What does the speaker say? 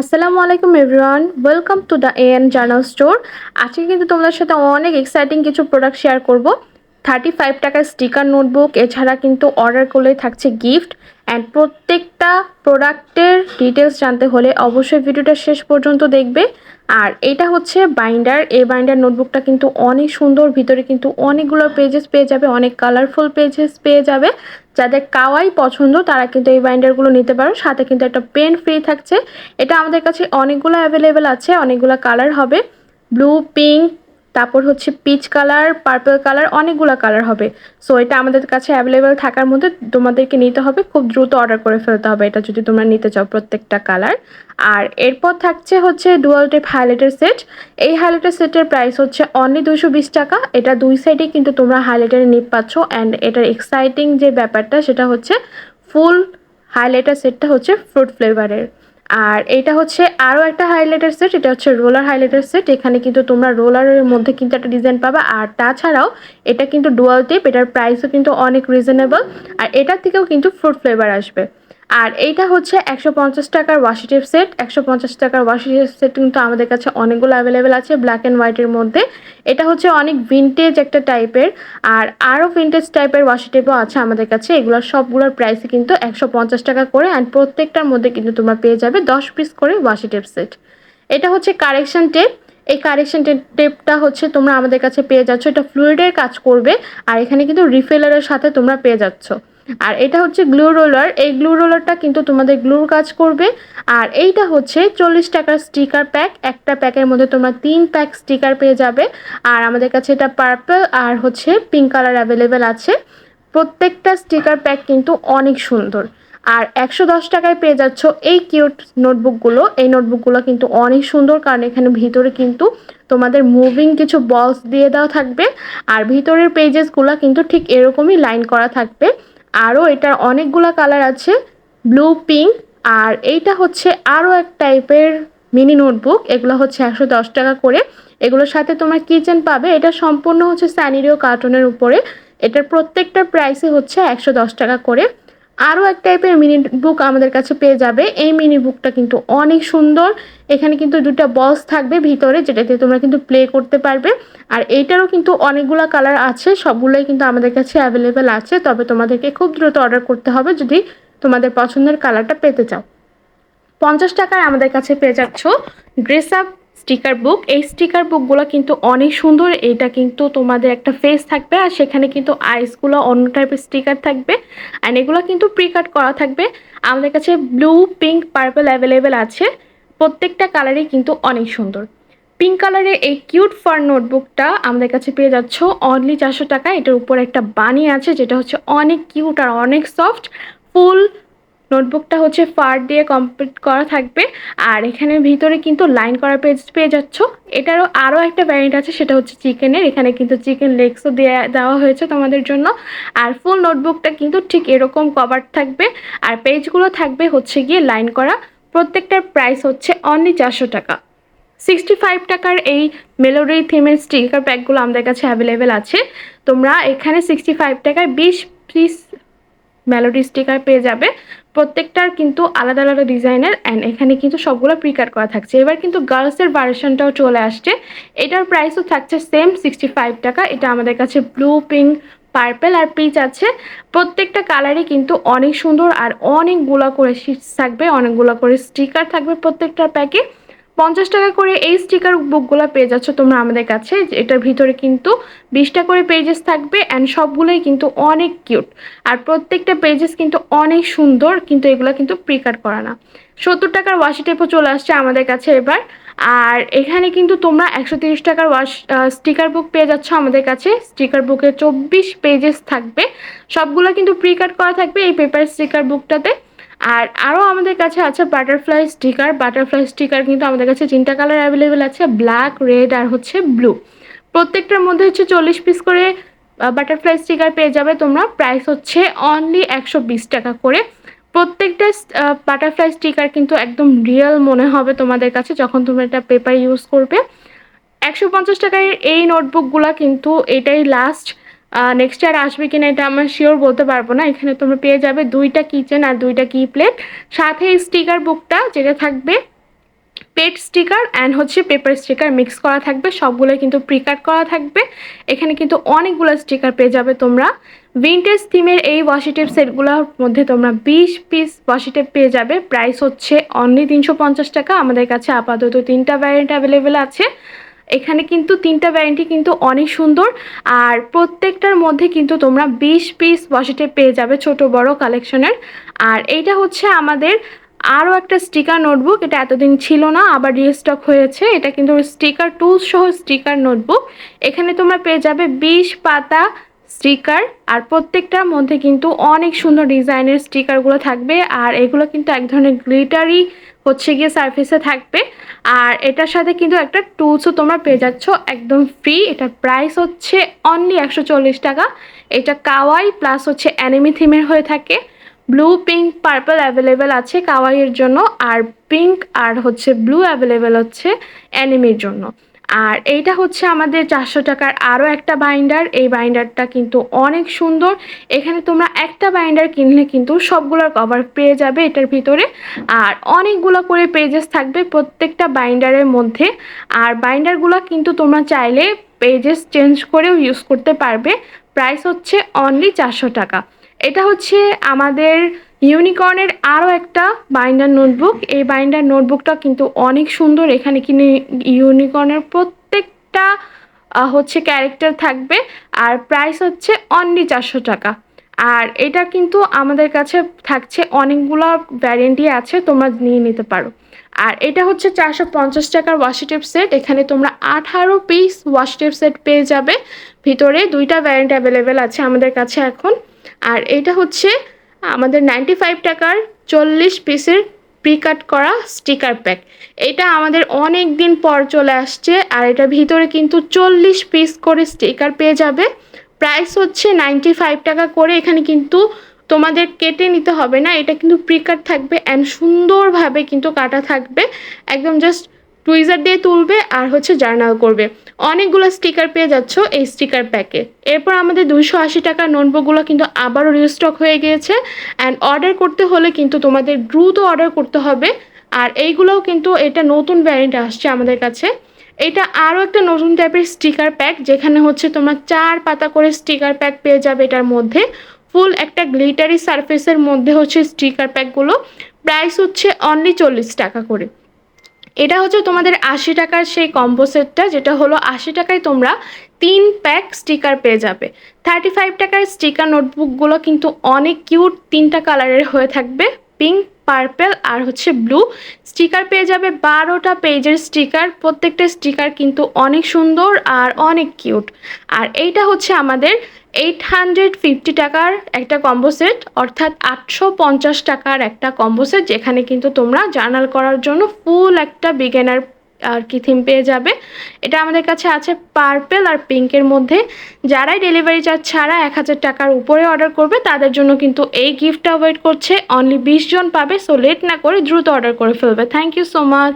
আসসালামু আলাইকুম everyone, welcome to the A N journal store. আজকে কিন্তু তোমাদের সাথে অনেক এক্সাইটিং কিছু প্রোডাক্ট শেয়ার করব। থার্টি ফাইভ টাকার স্টিকার নোটবুক এছাড়া কিন্তু অর্ডার করলে থাকছে গিফট অ্যান্ড প্রত্যেকটা প্রোডাক্টের ডিটেলস জানতে হলে অবশ্যই ভিডিওটা শেষ পর্যন্ত দেখবে। আর এটা হচ্ছে বাইন্ডার এই বাইন্ডার নোটবুকটা কিন্তু অনেক সুন্দর, ভিতরে কিন্তু অনেকগুলো পেজেস পেয়ে যাবে, অনেক কালারফুল পেজেস পেয়ে যাবে। যাদের কাওয়াই পছন্দ, তারা কিন্তু এই বাইন্ডারগুলো নিতে পারো। সাথে কিন্তু একটা পেন ফ্রি থাকছে। এটা আমাদের কাছে অনেকগুলো অ্যাভেলেবেল আছে, অনেকগুলো কালার হবে। ব্লু পিঙ্ক তারপর হচ্ছে পিচ কালার পার্পল কালার অনেকগুলো কালার হবে। সো এটা আমাদের কাছে অ্যাভেলেবেল থাকার মধ্যে তোমাদেরকে নিতে হবে। খুব দ্রুত অর্ডার করে ফেলতে হবে এটা যদি তোমরা নিতে চাও প্রত্যেকটা কালার আর এরপর থাকছে হচ্ছে ডুয়াল টেপ হাইলাইটার সেট এই হাইলাইটার সেটের প্রাইস হচ্ছে অনলি দুশো বিশ টাকা। এটা দুই সাইডে কিন্তু তোমরা হাইলাইটারে নিপ পাচ্ছ। অ্যান্ড এটার এক্সাইটিং যে ব্যাপারটা, সেটা হচ্ছে ফুল হাইলাইটার সেটটা হচ্ছে ফ্রুট ফ্লেভারের আর এটা হচ্ছে আরও একটা হাইলাইটার সেট এটা হচ্ছে রোলার হাইলাইটার সেট এখানে কিন্তু তোমরা রোলারের মধ্যে কিন্তু একটা ডিজাইন পাবা। আর তাছাড়াও এটা কিন্তু ডুয়াল টেপ এটার প্রাইসও কিন্তু অনেক রিজনেবল আর এটার থেকেও কিন্তু ফ্রুট ফ্লেভার আসবে। আর এইটা হচ্ছে একশো পঞ্চাশ টাকার ওয়াশি টেপ সেট একশো পঞ্চাশ টাকার ওয়াশি টেপ সেট কিন্তু আমাদের কাছে অনেকগুলো অ্যাভেলেবেল আছে ব্ল্যাক অ্যান্ড হোয়াইটের মধ্যে। এটা হচ্ছে অনেক ভিনটেজ একটা টাইপের আর আরও ভিনটেজ টাইপের ওয়াশি টেপও আছে আমাদের কাছে। এগুলোর সবগুলোর প্রাইসে কিন্তু একশো পঞ্চাশ টাকা করে অ্যান্ড প্রত্যেকটার মধ্যে কিন্তু তোমরা পেয়ে যাবে দশ পিস করে ওয়াশি টেপ সেট এটা হচ্ছে কারেকশন টেপ এই কারেকশন টেপটা হচ্ছে তোমরা আমাদের কাছে পেয়ে যাচ্ছ। এটা ফ্লুইডের কাজ করবে। আর এখানে কিন্তু রিফেলারের সাথে তোমরা পেয়ে যাচ্ছ। আর এটা হচ্ছে গ্লু রোলার। এই গ্লু রোলারটা কিন্তু তোমাদের গ্লুর কাজ করবে। আর এইটা হচ্ছে চল্লিশ টাকার স্টিকার প্যাক। একটা প্যাকের মধ্যে তোমরা তিন প্যাক স্টিকার পেয়ে যাবে। আর আমাদের কাছে এটা পার্পল আর হচ্ছে পিঙ্ক কালার অ্যাভেলেবেল আছে। প্রত্যেকটা স্টিকার প্যাক কিন্তু অনেক সুন্দর। আর একশো দশ টাকায় পেয়ে যাচ্ছ এই কিউট নোটবুকগুলো। এই নোটবুকগুলো কিন্তু অনেক সুন্দর, কারণ এখানে ভিতরে কিন্তু তোমাদের মুভিং কিছু বলস দিয়ে দেওয়া থাকবে। আর ভিতরের পেজেসগুলো কিন্তু ঠিক এরকমই লাইন করা থাকবে। আরও এটার অনেকগুলো কালার আছে, ব্লু, পিঙ্ক, আর এইটা হচ্ছে আরও এক টাইপের মিনি নোটবুক, এগুলো হচ্ছে একশো দশ টাকা করে। এগুলোর সাথে তোমার কিচেন পাবে, এটা সম্পূর্ণ হচ্ছে স্যানিরিও কার্টনের উপরে। এটার প্রত্যেকটা প্রাইসে হচ্ছে একশো দশ টাকা করে। আরও এক টাইপের মিনি বুক আমাদের কাছে পেয়ে যাবে। এই মিনি বুকটা কিন্তু অনেক সুন্দর। এখানে কিন্তু দুটা বক্স থাকবে ভিতরে, যেটাতে তোমরা কিন্তু প্লে করতে পারবে। আর এইটারও কিন্তু অনেকগুলো কালার আছে, সবগুলোই কিন্তু আমাদের কাছে অ্যাভেলেবেল আছে। তবে তোমাদেরকে খুব দ্রুত অর্ডার করতে হবে যদি তোমাদের পছন্দের কালারটা পেতে চাও। পঞ্চাশ টাকায় আমাদের কাছে পেয়ে যাচ্ছ ড্রেস আপ স্টিকার বুক। এই স্টিকার বুকগুলো কিন্তু অনেক সুন্দর। এটা কিন্তু তোমাদের একটা ফেস থাকবে আর সেখানে কিন্তু আইসগুলো অন্য টাইপের স্টিকার থাকবে। অ্যান্ড এগুলো কিন্তু প্রিকাট করা থাকবে। আমাদের কাছে ব্লু পিঙ্ক পার্পল অ্যাভেলেবেল আছে। প্রত্যেকটা কালারই কিন্তু অনেক সুন্দর। পিঙ্ক কালারের এই কিউট ফার নোটবুকটা আমাদের কাছে পেয়ে যাচ্ছ। অনলি চারশো টাকা এটার উপর একটা বানি আছে, যেটা হচ্ছে অনেক কিউট আর অনেক সফট ফুল নোটবুকটা হচ্ছে ফার দিয়ে কমপ্লিট করা থাকবে। আর এখানে ভিতরে কিন্তু লাইন করা পেজ পেয়ে যাচ্ছ। এটারও আরও একটা ভ্যারিয়েন্ট আছে, সেটা হচ্ছে চিকেনের। এখানে কিন্তু চিকেন লেগসও দেওয়া দেওয়া হয়েছে তোমাদের জন্য। আর ফুল নোটবুকটা কিন্তু ঠিক এরকম কভার থাকবে। আর পেজগুলো থাকবে হচ্ছে গিয়ে লাইন করা। প্রত্যেকটার প্রাইস হচ্ছে অনলি চারশো টাকা। সিক্সটি ফাইভ টাকার এই মেলোডি থিমের স্টিকার প্যাকগুলো আমাদের কাছে অ্যাভেলেবেল আছে। তোমরা এখানে সিক্সটি ফাইভ টাকায় বিশ পিস মেলোডি স্টিকার পেয়ে যাবে। প্রত্যেকটার কিন্তু আলাদা আলাদা ডিজাইনের অ্যান্ড এখানে কিন্তু সবগুলো প্রিকার করা থাকছে। এবার কিন্তু গার্লসের ভার্সনটাও চলে আসছে। এটার প্রাইসও থাকছে সেম সিক্সটি ফাইভ টাকা। এটা আমাদের কাছে ব্লু পিঙ্ক পার্পেল আর পিচ আছে। প্রত্যেকটা কালারই কিন্তু অনেক সুন্দর আর অনেকগুলো করে শিটস থাকবে, অনেকগুলো করে স্টিকার থাকবে প্রত্যেকটার প্যাকে পঞ্চাশ টাকা করে এই স্টিকার বুকগুলো পেয়ে যাচ্ছ তোমরা আমাদের কাছে। এটার ভিতরে কিন্তু বিশটা করে পেজেস থাকবে অ্যান্ড সবগুলোই কিন্তু অনেক কিউট আর প্রত্যেকটা পেজেস কিন্তু অনেক সুন্দর, কিন্তু এগুলো কিন্তু প্রিকাট করা না। সত্তর টাকার ওয়াশি টেপও চলে আসছে আমাদের কাছে এবার। আর এখানে কিন্তু তোমরা একশো তিরিশ টাকার ওয়াশ স্টিকার বুক পেয়ে যাচ্ছ আমাদের কাছে। স্টিকার বুকে চব্বিশ পেজেস থাকবে। সবগুলো কিন্তু প্রিকাট করা থাকবে এই পেপার স্টিকার বুকটাতে আর আরও আমাদের কাছে আছে বাটারফ্লাই স্টিকার বাটারফ্লাই স্টিকার কিন্তু আমাদের কাছে তিনটা কালার অ্যাভেলেবেল আছে ব্ল্যাক রেড আর হচ্ছে ব্লু প্রত্যেকটার মধ্যে হচ্ছে চল্লিশ পিস করে বাটারফ্লাই স্টিকার পেয়ে যাবে তোমরা। প্রাইস হচ্ছে অনলি একশো বিশ টাকা করে। প্রত্যেকটা বাটারফ্লাই স্টিকার কিন্তু একদম রিয়েল মনে হবে তোমাদের কাছে যখন তুমি এটা পেপার ইউজ করবে। একশো পঞ্চাশ টাকায় এই নোটবুকগুলো কিন্তু এটাই লাস্ট নেক্সট ইয়ার আসবে কিনা এটা আমার শিওর বলতে পারব না। এখানে তোমরা পেয়ে যাবে দুইটা কিচেন আর দুইটা কি প্লেট সাথে স্টিকার বুকটা যেটা থাকবে পেট স্টিকার অ্যান্ড হচ্ছে পেপার স্টিকার মিক্স করা থাকবে। সবগুলোই কিন্তু প্রিকাট করা থাকবে। এখানে কিন্তু অনেকগুলো স্টিকার পেয়ে যাবে তোমরা। ভিনটেজ থিমের এই ওয়াশি টেপ সেটগুলোর মধ্যে তোমরা বিশ পিস ওয়াশি টেপ পেয়ে যাবে। প্রাইস হচ্ছে অনলি তিনশো পঞ্চাশ টাকা। আমাদের কাছে আপাতত তিনটা ভ্যারিয়েন্ট অ্যাভেলেবেল আছে। এখানে কিন্তু তিনটা ভ্যারাইটি কিন্তু অনেক সুন্দর। আর প্রত্যেকটার মধ্যে কিন্তু তোমরা বিশ পিস ওয়াশি টেপ পেয়ে যাবে ছোট বড় কালেকশনের আর এইটা হচ্ছে আমাদের আরও একটা স্টিকার নোটবুক এটা এতদিন ছিল না, আবার রিস্টক হয়েছে। এটা কিন্তু স্টিকার টুলস সহ স্টিকার নোটবুক এখানে তোমরা পেয়ে যাবে বিশ পাতা স্টিকার আর প্রত্যেকটার মধ্যে কিন্তু অনেক সুন্দর ডিজাইনের স্টিকারগুলো থাকবে। আর এগুলো কিন্তু এক ধরনের গ্লিটারি হচ্ছে গিয়ে সার্ফেসে থাকবে। আর এটার সাথে কিন্তু একটা টুলসও তোমরা পেয়ে যাচ্ছ, একদম ফ্রি এটার প্রাইস হচ্ছে অনলি একশো চল্লিশ টাকা। এটা কাওয়াই প্লাস হচ্ছে অ্যানিমি থিমের হয়ে থাকে। ব্লু পিঙ্ক পার্পল অ্যাভেলেবেল আছে কাওয়াইয়ের জন্য। আর পিঙ্ক আর হচ্ছে ব্লু অ্যাভেলেবেল হচ্ছে অ্যানিমির জন্য। আর এইটা হচ্ছে আমাদের চারশো টাকার আরও একটা বাইন্ডার এই বাইন্ডারটা কিন্তু অনেক সুন্দর। এখানে তোমরা একটা বাইন্ডার কিনলে কিন্তু সবগুলোর কভার পেয়ে যাবে এটার ভিতরে। আর অনেকগুলো করে পেজেস থাকবে প্রত্যেকটা বাইন্ডারের মধ্যে। আর বাইন্ডারগুলো কিন্তু তোমরা চাইলে পেজেস চেঞ্জ করেও ইউজ করতে পারবে। প্রাইস হচ্ছে অনলি চারশো টাকা। এটা হচ্ছে আমাদের ইউনিকর্নের আরও একটা বাইন্ডার নোটবুক। এই বাইন্ডার নোটবুকটা কিন্তু অনেক সুন্দর। এখানে কিনে ইউনিকর্নের প্রত্যেকটা হচ্ছে ক্যারেক্টার থাকবে। আর প্রাইস হচ্ছে অনলি চারশো টাকা। আর এটা কিন্তু আমাদের কাছে থাকছে অনেকগুলো ভ্যারিয়েন্টই আছে, তোমরা নিয়ে নিতে পারো। আর এটা হচ্ছে চারশো পঞ্চাশ টাকার ওয়াশি টেপ সেট এখানে তোমরা আঠারো পিস ওয়াশি টেপ সেট পেয়ে যাবে। ভিতরে দুইটা ভ্যারিয়েন্ট অ্যাভেলেবেল আছে আমাদের কাছে এখন। আর এটা হচ্ছে আমাদের নাইনটি ফাইভ টাকার চল্লিশ পিসের প্রিকাট করা স্টিকার প্যাক এটা আমাদের অনেক দিন পর চলে আসছে আর এটার ভিতরে কিন্তু চল্লিশ পিস করে স্টিকার পেয়ে যাবে। প্রাইস হচ্ছে নাইনটি ফাইভ টাকা করে, এখানে কিন্তু তোমাদের কেটে নিতে হবে না, এটা কিন্তু প্রিকাট থাকবে অ্যান্ড সুন্দরভাবে কিন্তু কাটা থাকবে। একদম জাস্ট টুইজার দিয়ে তুলবে আর হচ্ছে জার্নাল করবে। অনেকগুলো স্টিকার পেয়ে যাচ্ছ এই স্টিকার প্যাকে এরপর আমাদের দুইশো আশি টাকার নোটবুকগুলো কিন্তু আবারও রিস্টক হয়ে গিয়েছে। অ্যান্ড অর্ডার করতে হলে কিন্তু তোমাদের দ্রুত অর্ডার করতে হবে। আর এইগুলোও কিন্তু এটা নতুন ভ্যারিয়েন্ট আসছে আমাদের কাছে। এটা আরও একটা নতুন টাইপের স্টিকার প্যাক যেখানে হচ্ছে তোমরা চার পাতা করে স্টিকার প্যাক পেয়ে যাবে এটার মধ্যে। ফুল একটা গ্লিটারি সারফেসের মধ্যে হচ্ছে স্টিকার প্যাকগুলো প্রাইস হচ্ছে অনলি চল্লিশ টাকা করে। এটা হচ্ছে তোমাদের আশি টাকার সেই কম্বো সেটটা যেটা হলো আশি টাকায় তোমরা তিন প্যাক স্টিকার পেয়ে যাবে। থার্টি ফাইভ টাকার স্টিকার নোটবুকগুলো কিন্তু অনেক কিউট তিনটা কালারের হয়ে থাকবে পিঙ্ক পার্পেল আর হচ্ছে ব্লু স্টিকার পেয়ে যাবে বারোটা পেজের স্টিকার প্রত্যেকটা স্টিকার কিন্তু অনেক সুন্দর আর অনেক কিউট আর এইটা হচ্ছে আমাদের এইট হান্ড্রেড ফিফটি টাকার একটা কম্বো সেট অর্থাৎ আটশো পঞ্চাশ টাকার একটা কম্বো সেট যেখানে কিন্তু তোমরা জার্নাল করার জন্য ফুল একটা বিগেনার আর কি থিম পেয়ে যাবে। এটা আমাদের কাছে আছে পার্পেল আর পিঙ্কের মধ্যে। যারাই ডেলিভারি চার্জ ছাড়া এক হাজার টাকার উপরে অর্ডার করবে, তাদের জন্য কিন্তু এই গিফটটা ওয়েট করছে। অনলি বিশ জন পাবে সো লেট না করে দ্রুত অর্ডার করে ফেলবে। Thank you so much